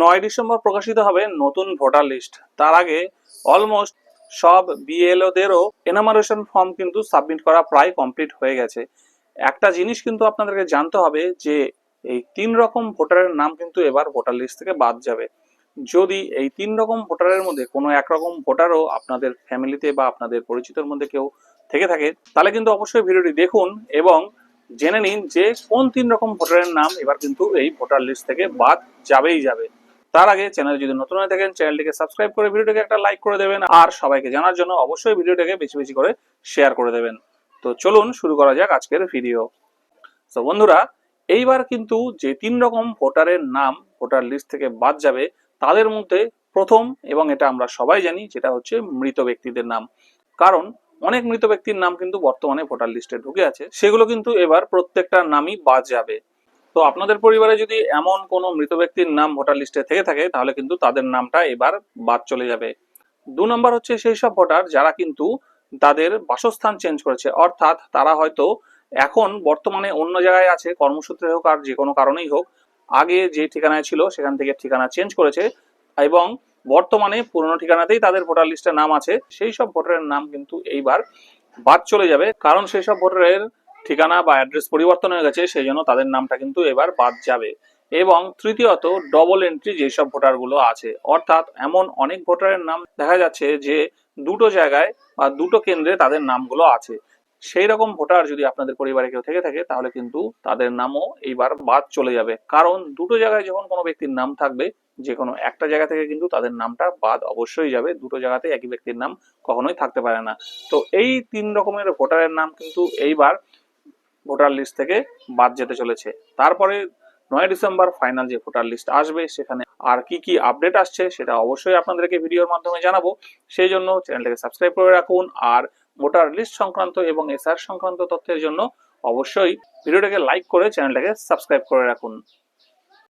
নয় ডিসেম্বর প্রকাশিত হবে নতুন ভোটার লিস্ট। তার আগে অলমোস্ট সব বিএলওদেরও এনামারেশন ফর্ম কিন্তু সাবমিট করা প্রায় কমপ্লিট হয়ে গেছে। একটা জিনিস কিন্তু আপনাদেরকে জানতে হবে যে এই তিন রকম ভোটারের নাম কিন্তু এবার ভোটার লিস্ট থেকে বাদ যাবে। যদি এই তিন রকম ভোটারের মধ্যে কোনো একরকম ভোটারও আপনাদের ফ্যামিলিতে বা আপনাদের পরিচিতর মধ্যে কেউ থেকে থাকে, তাহলে কিন্তু অবশ্যই ভিডিওটি দেখুন এবং জেনে নিন যে কোন তিন রকম ভোটারের নাম এবার কিন্তু এই ভোটার লিস্ট থেকে বাদ যাবেই যাবে। তার আগে চ্যানেল যদি নতুন হয়ে থাকেন চ্যানেলটিকে সাবস্ক্রাইব করে ভিডিওটিকে একটা লাইক করে দেবেন আর সবাইকে জানার জন্য অবশ্যই ভিডিওটাকে বেশি বেশি করে শেয়ার করে দেবেন। তো চলুন শুরু করা যাক আজকের ভিডিও তো বন্ধুরা, এইবার কিন্তু যে তিন রকম ভোটারের নাম ভোটার লিস্ট থেকে বাদ যাবে, তাদের মধ্যে প্রথম এবং এটা আমরা সবাই জানি, যেটা হচ্ছে মৃত ব্যক্তিদের নাম। কারণ অনেক মৃত ব্যক্তির নাম কিন্তু বর্তমানে ভোটার লিস্টে ঢুকে আছে, সেগুলো কিন্তু এবার প্রত্যেকটা নামই বাদ যাবে। তো আপনাদের পরিবারে যদি এমন কোনো মৃত ব্যক্তির নাম ভোটার লিস্টে থেকে থাকে, তাহলে কিন্তু তাদের নামটা এবার বাদ চলে যাবে। দু নম্বর হচ্ছে সেই সব ভোটার যারা কিন্তু তাদের বাসস্থান চেঞ্জ করেছে। অর্থাৎ তারা হয়তো এখন বর্তমানে অন্য জায়গায় আছে, কর্মসূত্রে হোক আর যে কোনো কারণেই হোক, আগে যে ঠিকানায় ছিল সেখান থেকে ঠিকানা চেঞ্জ করেছে এবং বর্তমানে পুরনো ঠিকানাতেই তাদের ভোটার লিস্টে নাম আছে। সেই সব ভোটারের নাম কিন্তু এইবার বাদ চলে যাবে। কারণ সেই সব ভোটারের ঠিকানা বা অ্যাড্রেস পরিবর্তন হয়ে গেছে, সেই জন্য তাদের নামটা কিন্তু এবার বাদ যাবে। এবং তৃতীয়ত ডবল এন্ট্রি যেসব ভোটারগুলো আছে, অর্থাৎ এমন অনেক ভোটারের নাম দেখা যাচ্ছে যে দুটো জায়গায় বা দুটো কেন্দ্রে তাদের নামগুলো আছে। সেই রকম ভোটার যদি আপনাদের পরিবারে কেউ থেকে থাকে, তাহলে কিন্তু তাদের নামও এইবার বাদ চলে যাবে। কারণ দুটো জায়গায় যখন কোনো ব্যক্তির নাম থাকবে যে কোনো একটা জায়গা থেকে কিন্তু তাদের নামটা বাদ অবশ্যই যাবে, দুটো জায়গাতে একই ব্যক্তির নাম কখনোই থাকতে পারে না। তো এই তিন রকমের ভোটারের নাম কিন্তু এইবার ভোটার লিস্ট থেকে বাদ যেতে চলেছে। তারপরে নয় ডিসেম্বর ফাইনাল যে ভোটার লিস্ট আসবে, সেখানে আর কি কি আপডেট আসছে সেটা অবশ্যই আপনাদেরকে ভিডিওর মাধ্যমে জানাব। সেই জন্য চ্যানেলটাকে সাবস্ক্রাইব করে রাখুন আর ভোটার লিস্ট সংক্রান্ত এবং এসআর সংক্রান্ত তথ্যের জন্য অবশ্যই ভিডিওটাকে লাইক করে চ্যানেলটাকে সাবস্ক্রাইব করে রাখুন।